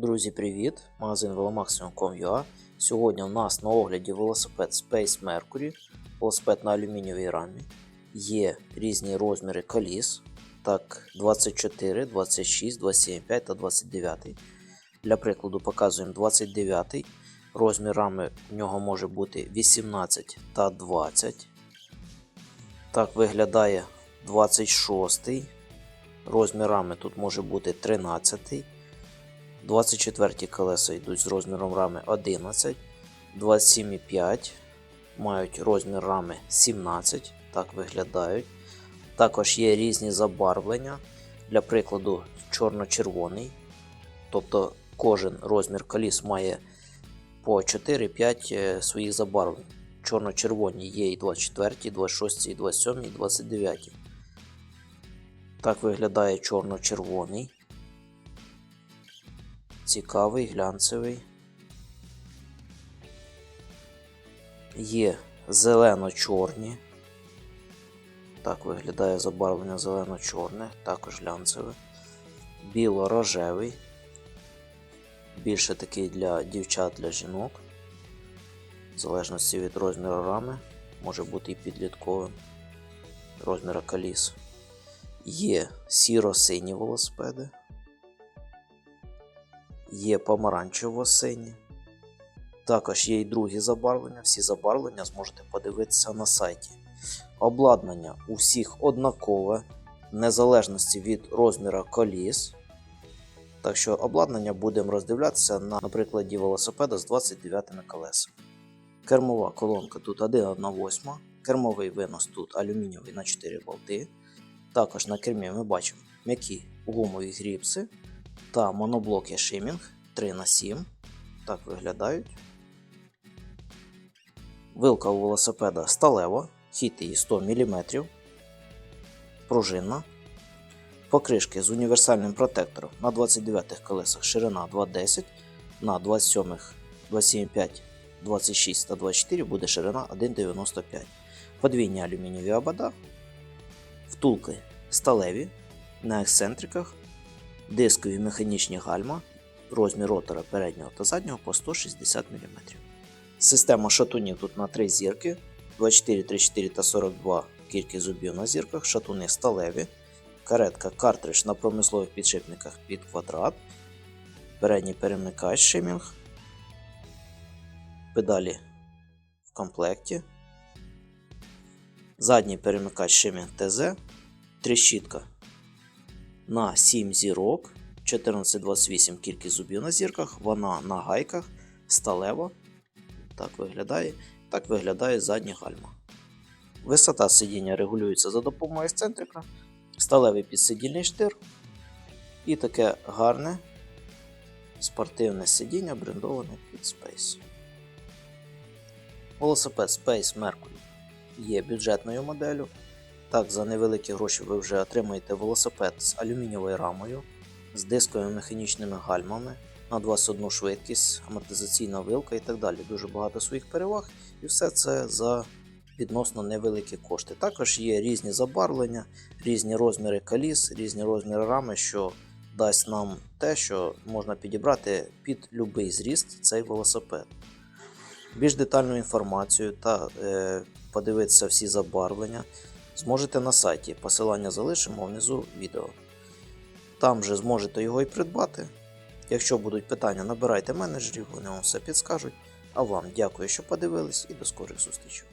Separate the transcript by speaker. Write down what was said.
Speaker 1: Друзі, привіт! Магазин velomaximum.com.ua Сьогодні у нас на огляді велосипед Space Mercury, велосипед на алюмінієвій рамі. Є різні розміри коліс, так 24, 26, 27,5 та 29. Для прикладу показуємо 29. Розмір рами в нього може бути 18 та 20. Так виглядає 26. Розмір рами тут може бути 13. 24 колеса йдуть з розміром рами 11, 27,5 мають розмір рами 17, так виглядають. Також є різні забарвлення. Для прикладу, чорно-червоний. Тобто кожен розмір коліс має по 4-5 своїх забарвлень. Чорно-червоні є і 24, і 26, і 27, і 29. Так виглядає чорно-червоний цікавий, глянцевий. Є зелено-чорні. Так виглядає забарвлення зелено-чорне, також глянцеве. Біло-рожевий. Більше такий для дівчат, для жінок. В залежності від розміру рами, може бути і підлітковим розміра коліс. Є сіро-сині велосипеди є помаранчево-сині. Також є і другі забарвлення. Всі забарвлення зможете подивитися на сайті. Обладнання у всіх однакове, в незалежності від розміру коліс. Так що обладнання будемо роздивлятися на, на прикладі велосипеда з 29 колесами. Кермова колонка тут 1,1,8. Кермовий винос тут алюмінієвий на 4 болти. Також на кермі ми бачимо м'які гумові гріпси та моноблоки Шимінг 3х7. Так виглядають. Вилка у велосипеда сталева, хід її 100 мм. Пружинна. Покришки з універсальним протектором на 29 колесах ширина 2,10, на 27, 27,5, 26 та 24 буде ширина 1,95. Подвійні алюмінієві обода. Втулки сталеві на ексцентриках дискові механічні гальма, розмір ротора переднього та заднього по 160 мм. Система шатунів тут на 3 зірки, 24, 34 та 42 кілька зубів на зірках, шатуни сталеві, каретка картридж на промислових підшипниках під квадрат, передній перемикач шимінг, педалі в комплекті, задній перемикач шимінг ТЗ, тріщітка на 7 зірок, 1428 кількість зубів на зірках, вона на гайках, сталева. Так виглядає Так виглядає задня гальма. Висота сидіння регулюється за допомогою ексцентрика, сталевий підсидільний штир і таке гарне спортивне сидіння брендоване під Space. Велосипед Space Mercury є бюджетною моделлю. Так, за невеликі гроші ви вже отримаєте велосипед з алюмінієвою рамою, з дисковими механічними гальмами на 21 швидкість, амортизаційна вилка і так далі. Дуже багато своїх переваг, і все це за відносно невеликі кошти. Також є різні забарвлення, різні розміри коліс, різні розміри рами, що дасть нам те, що можна підібрати під будь-який зріст цей велосипед. Більш детальну інформацію та е, подивитися всі забарвлення зможете на сайті. Посилання залишимо внизу відео. Там же зможете його і придбати. Якщо будуть питання, набирайте менеджерів, вони вам все підскажуть. А вам дякую, що подивились, і до скорих зустрічей.